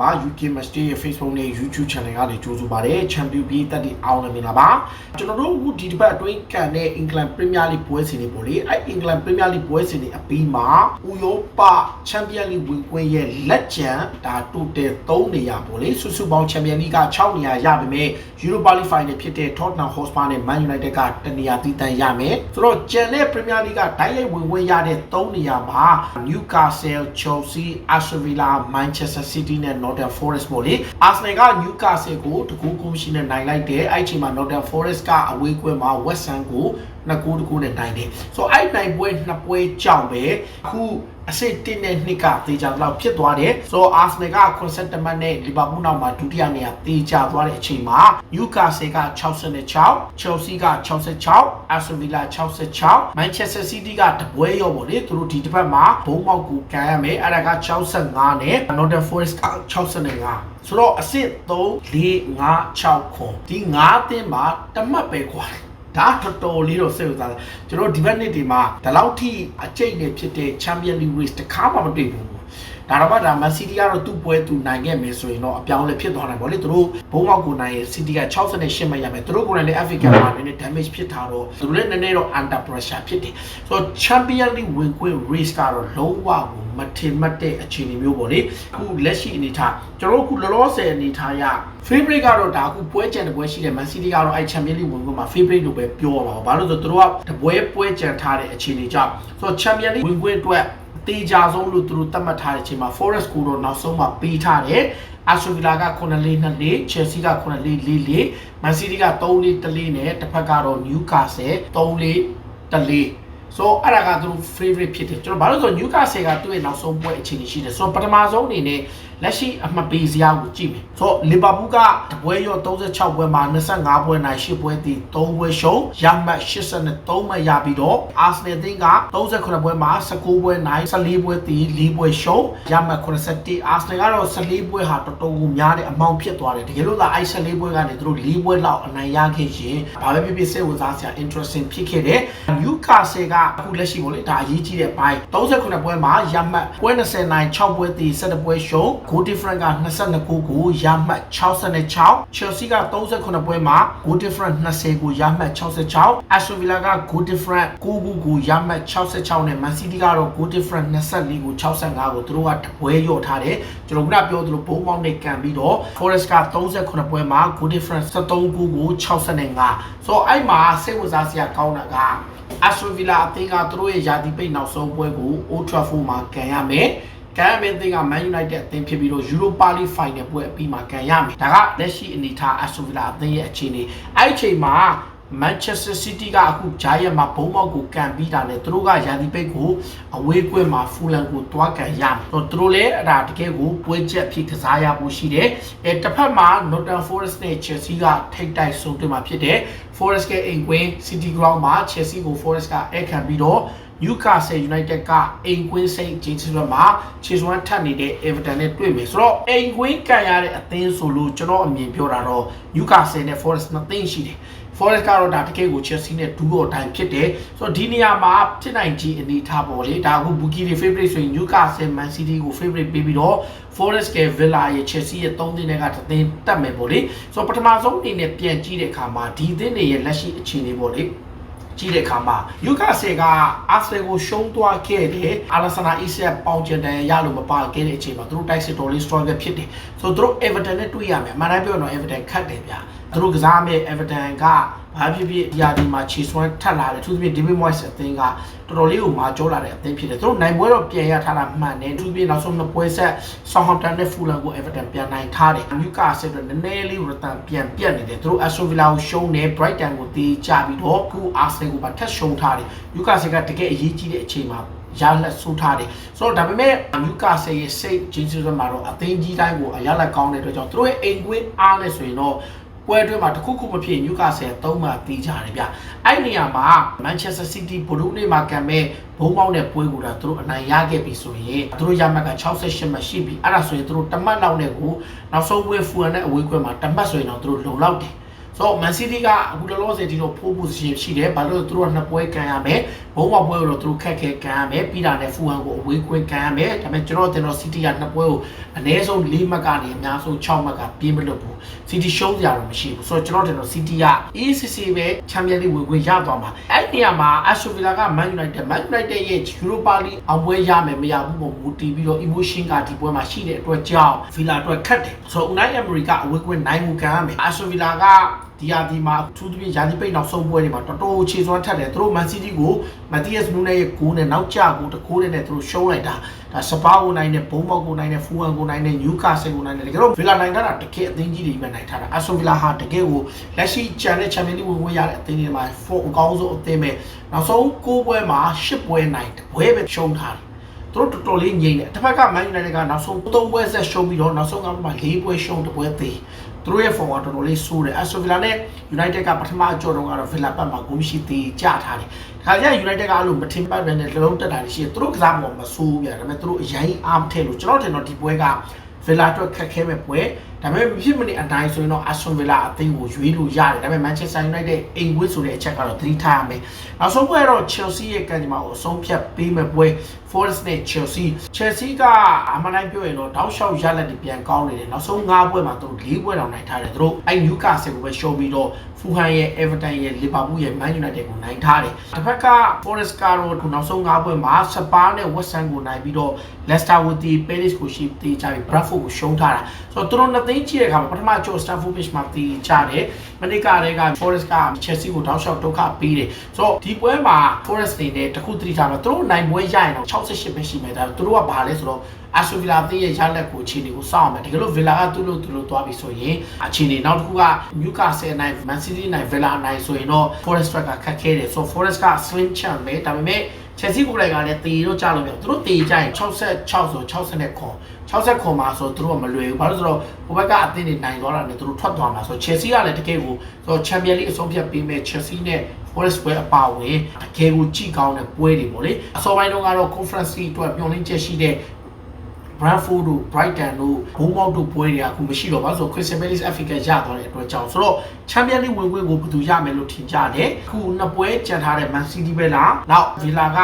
ပါ UK Match Day ရဲ့ Facebook နဲ့ YouTube Channel ကနေကြိုဆိုပါရစေ Champion ပြည်သက်ဒီအောင်လည်းမင်္ဂလာပါကျွန်တော်တို့အခုဒီတစ်ပတ်အတွင်းကန်တဲ့ England Premier League ပွဲစဉ်တွေပေါ့လေအဲ England Premier League ပွဲစဉ်တွေအပြီးမှာဥရောပ Champion League ဝင်ခွင့်ရဲ့လက်ကျန်ဒါ total 3နေရာပေါ့လေစုစုပေါင်း Champion League က6နေရာရပါမယ် Europa League Final ဖြစ်တဲ့ Tottenham Hotspur နဲ့ Man United ကတနေရာတည်တံ့ရမယ်ဆိုတော့ကျန်တဲ့ Premier League ကတိုက်ရိုက်ဝင်ခွင့်ရတဲ့3နေရာမှာ Newcastle Chelsea Aston Villa Manchester City နဲ့ Nottingham Forest ပေါ့လေ Arsenal က Newcastle ကိုတကူကူရှိနဲ့နိုင်လိုက်တယ်အဲ့ချိန်မှာ Nottingham Forest ကအဝေးကွင်းမှာ West Ham ကိုနှစ်ကူတကူနဲ့နိုင်တယ်ဆိုတော့အဲ့နိုင်ပွဲနှစ်ပွဲကြောင့်ပဲအခု အဆင့်1နဲ့2ကတေချာတော့ဖြစ်သွားတယ်ဆိုတော့ Arsenal က87မှတ်နဲ့ Liverpool နောက်မှာဒုတိယနေရာတေချာသွားတဲ့အချိန်မှာ Newcastle က66 Chelsea က66 Aston Villa 66 Manchester City ကတပွဲရောပေါ့လေသူတို့ဒီတစ်ပတ်မှာဘုံမောက်ကိုကန်ရမယ်အဲ့ဒါက65နဲ့ Nottingham Forest က65ဆိုတော့အဆင့်3 4 5 6ခွန်ဒီ5သင်းမှာတမတ်ပဲခွာတယ် ဒါတော်တော်လေးတော့စိတ်ဝင်စားတယ်ကျွန်တော်ဒီဘက်နှစ်ဒီမှာဒီလောက်ထိအကျိတ်နဲ့ဖြစ်တဲ့ Champion League race တခါမှမတွေ့ဘူး ဒါတော့မှဒါမန်စီးတီးကတော့သူ့ပွဲသူနိုင်ခဲ့မယ်ဆိုရင်တော့အပြောင်းလဲဖြစ်သွားနိုင်ပါလေသူတို့ဘုံမောက်ကိုနိုင်ရဲ့ City က68မှတ်ရမယ်သူတို့ကိုယ်တိုင်လည်း FA Cup မှာနည်းနည်း damage ဖြစ်ထားတော့သူတို့လည်းနည်းနည်းတော့ under pressure ဖြစ်တယ်ဆိုတော့ Champion League ဝင်ခွင့် race ကတော့လုံးဝကိုမထင်မှတ်တဲ့အခြေအနေမျိုးပေါ့လေအခုလက်ရှိအနေထားကျွန်တော်တို့အခုလောလောဆယ်အနေထားရ favorite ကတော့ဒါအခုပွဲကြံတဲ့ပွဲရှိတယ် Man City ကတော့အဲ Champions League ဝင်ခွင့်မှာ favorite လို့ပဲပြောပါဘာလို့လဲဆိုတော့သူတို့ကတပွဲပွဲကြံထားတဲ့အခြေအနေကြောင့်ဆိုတော့ Champions League ဝင်ခွင့်အတွက် တေးကြဆုံးလို့သူတို့သတ်မှတ်ထားတဲ့အချိန်မှာ Forest ကိုတော့နောက်ဆုံးမှာပေးထားတယ် Aston Villa က9-4-2 Chelsea က9-4-4 Man City က3-4-3နဲ့တစ်ဖက်ကတော့ Newcastle 3-4-3ဆိုအဲ့ဒါကသူတို့ favorite ဖြစ်တယ်ကျွန်တော်ဘာလို့ဆို Newcastle ကသူ့ရဲ့နောက်ဆုံးပွဲအခြေအနေရှိတယ်ဆိုတော့ပထမဆုံးအနေနဲ့ လက်ရှိအမှတ်ပေးစရာကိုကြည့်မယ်ဆိုတော့ Liverpool ကတပွဲရော36ပွဲမှာ25ပွဲနိုင်10ပွဲတည်3ပွဲရှုံးရမှတ်83မှတ်ရပြီးတော့ Arsenal အသင်းက38ပွဲမှာ19ပွဲနိုင်14ပွဲတည်4ပွဲရှုံးရမှတ်81 Arsenal ကတော့14ပွဲဟာတော်တော်ကိုများတဲ့အမောင်းဖြစ်သွားတယ်တကယ်လို့သာအဲ့14ပွဲကနေသူတို့4ပွဲလောက်အနိုင်ရခဲ့ရင်ဘာပဲဖြစ်ဖြစ်စိတ်ဝင်စားစရာ interesting ဖြစ်ခဲ့တယ် Newcastle ကအခုလက်ရှိပေါ့လေဒါအရေးကြီးတဲ့ဘိုင်း38ပွဲမှာရမှတ်ပွဲ20နိုင်6ပွဲတည်17ပွဲရှုံး goal difference က22ကိုကိုရမှတ်66 Chelsea က38ပွဲမှာ goal difference 20ကိုရမှတ်66 Aston Villa က goal difference 9ကိုကိုရမှတ်66နဲ့ Man City ကတော့ goal difference 24ကို65ကိုသူတို့ကတပွဲရော့ထားတယ်ကျွန်တော်ကပြောသလိုဘုံမောင်းနဲ့ကန်ပြီးတော့ Forest က38ပွဲမှာ goal difference 73ကိုကို65ဆိုတော့အဲ့မှာစိတ်ဝင်စားစရာကောင်းတာက Aston Villa အသင်းကသူတို့ရဲ့ယာတီပိတ်နောက်ဆုံးပွဲကို Old Trafford မှာကန်ရမယ်။ ကန်ရမယ့်အသင်းက Man United အသင်းဖြစ်ပြီးတော့ Europa League Final ပွဲအပြီးမှာကန်ရမယ်။ဒါကလက်ရှိအနေထား Aston Villa အသင်းရဲ့အခြေအနေ။အဲ့ဒီအချိန်မှာ Manchester City ကအခုဂျာယက်မှာဘုံမောက်ကိုကန်ပြီးတာနဲ့သူတို့ကယာတီပိတ်ကိုအဝေးကွင်းမှာဖူလန်ကိုတွားကန်ရမယ်။သူတို့လည်းအဲ့ဒါတကယ်ကိုပွဲချက်ဖြစ်ကစားရဖို့ရှိတယ်။အဲတစ်ဖက်မှာ Nottingham Forest နဲ့ Chelsea ကထိပ်တိုက်ဆုံးတွေ့မှာဖြစ်တယ်။ Forest ကအိမ်ကွင်း City Ground မှာ Chelsea ကို Forest ကအဲ့ခံပြီးတော့ Newcastle United ကအိမ်ကွင်းစိတ်ဂျင်းချစ်ဘက်မှာခြေစွမ်းထပ်နေတဲ့ Everton နဲ့တွေ့မယ်ဆိုတော့အိမ်ကွင်းကန်ရတဲ့အသင်းဆိုလို့ကျွန်တော်အမြင်ပြောတာတော့ Newcastle နဲ့ Forest နှစ်သင်းရှိတယ် Forest ကတော့ဒါတကယ်ကို Chelsea နဲ့ဒူးတော့တိုင်းဖြစ်တယ်ဆိုတော့ဒီနေရာမှာဖြစ်နိုင်ခြေအနေထားပေါ်လေဒါအခု Bookie တွေ favorite ဆိုရင် Newcastle Man City ကို favorite ပေးပြီးတော့ Forest က Villa ရဲ့ Chelsea ရဲ့၃သင်းတွေကတစ်သင်းတက်မယ်ပေါ့လေဆိုတော့ပထမဆုံးအနေနဲ့ပြန်ကြည့်တဲ့အခါမှာဒီသင်းတွေရဲ့လက်ရှိအခြေအနေပေါ့လေ ကြည့်တဲ့အခါမှာယူကာဆေကအာဆယ်ကိုရှုံးသွားခဲ့တယ်အာလဆနာအီဆက်ပေါင်ကျန်တန်ရလို့မပါခဲ့တဲ့အချိန်မှာသူတို့တိုက်စစ်တော်လေး struggle ဖြစ်တယ်ဆိုတော့သူတို့ Everton နဲ့တွေ့ရမယ်အမှန်တိုင်းပြောရင်တော့ Everton ခတ်တယ်ဗျာ သူတို့ကစားမဲ့ Everton ကဘာဖြစ်ဖြစ်ဒီယာဒီမှာခြေစွမ်းထပ်လာတယ်သူတို့ David Moyes အသင်းကတော်တော်လေးကိုမာကြောလာတဲ့အသင်းဖြစ်တယ်သူတို့နိုင်ပွဲတော့ပြန်ရထားတာမှန်တယ်သူတို့နောက်ဆုံးနှစ်ပွဲဆက် Southampton နဲ့ Fulham ကို Everton ပြန်နိုင်ထားတယ် Newcastle တော့နည်းနည်းလေး return ပြန်ပြတ်နေတယ်သူတို့ Aston Villa ကိုရှုံးတယ် Brighton ကိုတေးကြပြီးတော့ခု Arsenal ကိုပါထပ်ရှုံးထားတယ် Newcastle ကတကယ်အရေးကြီးတဲ့အချိန်မှာရလက်ဆိုးထားတယ်ဆိုတော့ဒါပေမဲ့ Newcastle ရဲ့ save ဂျင်းစမှာတော့အသင်းကြီးတိုင်းကိုအရလက်ကောင်းတဲ့အတွက်ကြောင့်သူတို့ရဲ့အိမ်ကွင်းအားနဲ့ဆိုရင်တော့ ပွဲအတွင်းမှာတခုခုမဖြစ် Newcastle သုံးမှတီးကြတယ်ဗျအဲ့နေရာမှာ Manchester City ဘလူးနေမှာကံမဲ့ဘုံပေါင်းတဲ့ပွဲကိုဒါသူတို့အနိုင်ရခဲ့ပြီဆိုရင်သူတို့ရမှတ်က68မှတ်ရှိပြီအဲ့ဒါဆိုရင်သူတို့တမတ်လောက်နဲ့ကိုနောက်ဆုံးပွဲဖူရန်နဲ့အဝေးကွဲမှာတမတ်ဆိုရင်တော့သူတို့လုံလောက်တယ် ဆိုတော့ Man City ကအခုလောလောဆယ်ဒီတော့4 position ရှိတယ်ဘာလို့လဲသူတို့ကနှစ်ပွဲကန်ရမယ်ဘုံဘောပွဲကိုတော့သူတို့ခက်ခဲကန်ရမယ်ပြီးတာနဲ့ Fulham ကိုအဝေးကွင်းကန်ရမယ်ဒါပေမဲ့ကျွန်တော်တင်တော့ City ကနှစ်ပွဲကိုအနည်းဆုံး၄မှတ်ကနေအများဆုံး6မှတ်ကပြေးမလွတ်ဘူး City ရှုံးကြတော့မရှိဘူးဆိုတော့ကျွန်တော်တင်တော့ City က ECC ပဲ Champions League ဝင်ခွင့်ရသွားမှာအဲ့ဒီနေရာမှာ Aston Villa က Man United Man United ရဲ့ Europa League အောင်ပွဲရမယ်မရဘူးပုံမူတည်ပြီးတော့ emotion ကဒီပွဲမှာရှိတဲ့အတွက်ကြောင့် Villa အတွက်ခက်တယ်ဆိုတော့ Unai Emery ကအဝေးကွင်းနိုင်မှုခံရမယ် Aston Villa က ဒီယာဒီမှာသူတို့ပြင်ယာဒီပိတ်နောက်ဆုံးပွဲတွေမှာတော်တော်ခြေစွမ်းထက်တယ်သူတို့ Man City ကို Matthias Nunes ရဲ့ဂိုးနဲ့နောက်ကျကိုတကိုးနဲ့သူတို့ရှုံးလိုက်တာဒါစပါးကိုနိုင်တဲ့ဘုံမောက်ကိုနိုင်တဲ့ဖူဟန်ကိုနိုင်တဲ့နျူကာဆယ်ကိုနိုင်တဲ့တကယ်တော့ Villa နိုင်တာတကယ်အသင်းကြီးတွေပဲနိုင်ထားတာ Aston Villa ဟာတကယ်ကိုလက်ရှိချန်တဲ့ Champions League ဝင်ဝင်ရတဲ့အသင်းတွေမှာ4အကောင်းဆုံးအသင်းပဲနောက်ဆုံး9ပွဲမှာ10ပွဲနိုင်တပွဲပဲရှုံးထားတယ်သူတို့တော်တော်လေးငြိမ်တယ်တစ်ဖက်က Man United ကနောက်ဆုံး3ပွဲဆက်ရှုံးပြီးတော့နောက်ဆုံးကမှ4ပွဲရှုံးတစ်ပွဲသေး သူတို့ရဲ့ form ကတော်တော်လေးဆိုးတယ် Aston Villa နဲ့ United ကပထမအကြော်တော့ကတော့ Villa ဘက်မှာဂိုးမရှိသေးကြထားတယ်။ဒါကြတဲ့ United ကအဲ့လိုမထင်ပတ်တဲ့နှလုံးတက်တာရှိတယ်သူတို့ကစားပေါ်မဆိုးပြဒါပေမဲ့သူတို့အရင်အားမထည့်လို့ကျွန်တော်ထင်တော့ဒီပွဲက Villa အတွက်ခက်ခဲမဲ့ပွဲ ဒါပေမဲ့ဖြစ်မနေအတိုင်းဆိုရင်တော့ Aston Villa အသင်းကိုရွေးလို့ရတယ်ဒါပေမဲ့ Manchester United အိမ်ဝစ်ဆိုတဲ့အချက်ကတော့သတိထားရမယ်နောက်ဆုံးပွဲကတော့ Chelsea ရဲ့ကံကြမ္မာကိုအဆုံးဖြတ်ပေးမဲ့ပွဲ Forest နဲ့ Chelsea Chelsea ကအမှန်တိုင်းပြောရင်တော့တောက်လျှောက်ရလက်တွေပြန်ကောင်းနေတယ်နောက်ဆုံး၅ပွဲမှာသူတို့၄ပွဲတောင်နိုင်ထားတယ်သူတို့အဲ Newcastle ကိုပဲရှုံးပြီးတော့ Fulham ရဲ့ Everton ရဲ့ Liverpool ရဲ့ Man United ကိုနိုင်ထားတယ်တစ်ဖက်က Forest ကတော့ခုနောက်ဆုံး၅ပွဲမှာ Spurs နဲ့ West Ham ကိုနိုင်ပြီးတော့ Leicester ကိုတီ Palace ကိုရှိတီချပြီး Bradford ကိုရှုံးထားတာဆိုတော့သူတို့နှစ်သိန်းကြည့်တဲ့အခါမှာပထမကျော် Stamford Bridge မှာတီချတယ်မနေ့ကတည်းက Forest က Chelsea ကိုတောက်လျှောက်ဒုက္ခပေးတယ်ဆိုတော့ဒီပွဲမှာ Forest နေနဲ့တခုသတိထားမှာသူတို့နိုင်ပွဲရရင်တော့68ပဲရှိမယ်ဒါသူတို့ကဘာလဲဆိုတော့ Aston Villa အသင်းရဲ့ရလက်ကိုအခြေအနေကိုစောင့်အောင်မယ်တကယ်လို့ Villa ကသူ့လို့သူ့လို့သွားပြီဆိုရင်အခြေအနေနောက်တစ်ခုက Newcastle နိုင် Man City နိုင် Villa နိုင်ဆိုရင်တော့ Forest ကခက်ခဲတယ်ဆိုတော့ Forest က slim chance ပဲဒါပေမဲ့ Chelsea ကိုယ်တိုင်ကလည်းတေတော့ကြားလို့မရဘူးသူတို့တေကြရင်66ဆို60ခွန်60ခွန်မှာဆိုသူတို့ကမလွယ်ဘူးဘာလို့ဆိုတော့ဟိုဘက်ကအသင်းတွေနိုင်သွားတာနဲ့သူတို့ထွက်သွားမှာဆိုတော့ Chelsea ကလည်းတကယ်ကိုဆိုတော့ Champions League အဆုံးဖြတ်ပေးမဲ့ Chelsea နဲ့ Forest ပွဲအပါဝင်တကယ်ကိုကြည့်ကောင်းတဲ့ပွဲတွေပေါ့လေအစောပိုင်းတုန်းကတော့ Conference League အတွက်မျှော်လင့်ချက်ရှိတဲ့ Brentford တို့ Brighton တို့ Bournemouth တို့ပွဲတွေကအခုမရှိတော့ပါဆို Crystal Palace Africa ရသွားတဲ့အတွက်ကြောင့်ဆိုတော့ Champions League ဝင်ခွင့်ကိုဘယ်သူရမယ်လို့ထင်ကြတယ်အခုနှစ်ပွဲကြံထားတဲ့ Man City ပဲလားနောက် Villa က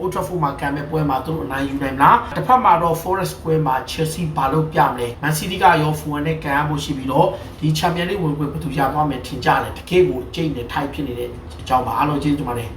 Old Trafford မှာကံမဲ့ပွဲမှာသူတို့အနိုင်ယူနိုင်မလားတစ်ဖက်မှာတော့ Forest ပွဲမှာ Chelsea ဘာလို့ပြမလဲ Man City ကရော Fulham နဲ့ကံရဖို့ရှိပြီးတော့ဒီ Champions League ဝင်ခွင့်ဘယ်သူရသွားမယ်ထင်ကြတယ်တကယ်ကိုကြိတ်နေထိုက်ဖြစ်နေတဲ့အကြောင်းပါအားလုံးကျေးဇူးတင်ပါတယ်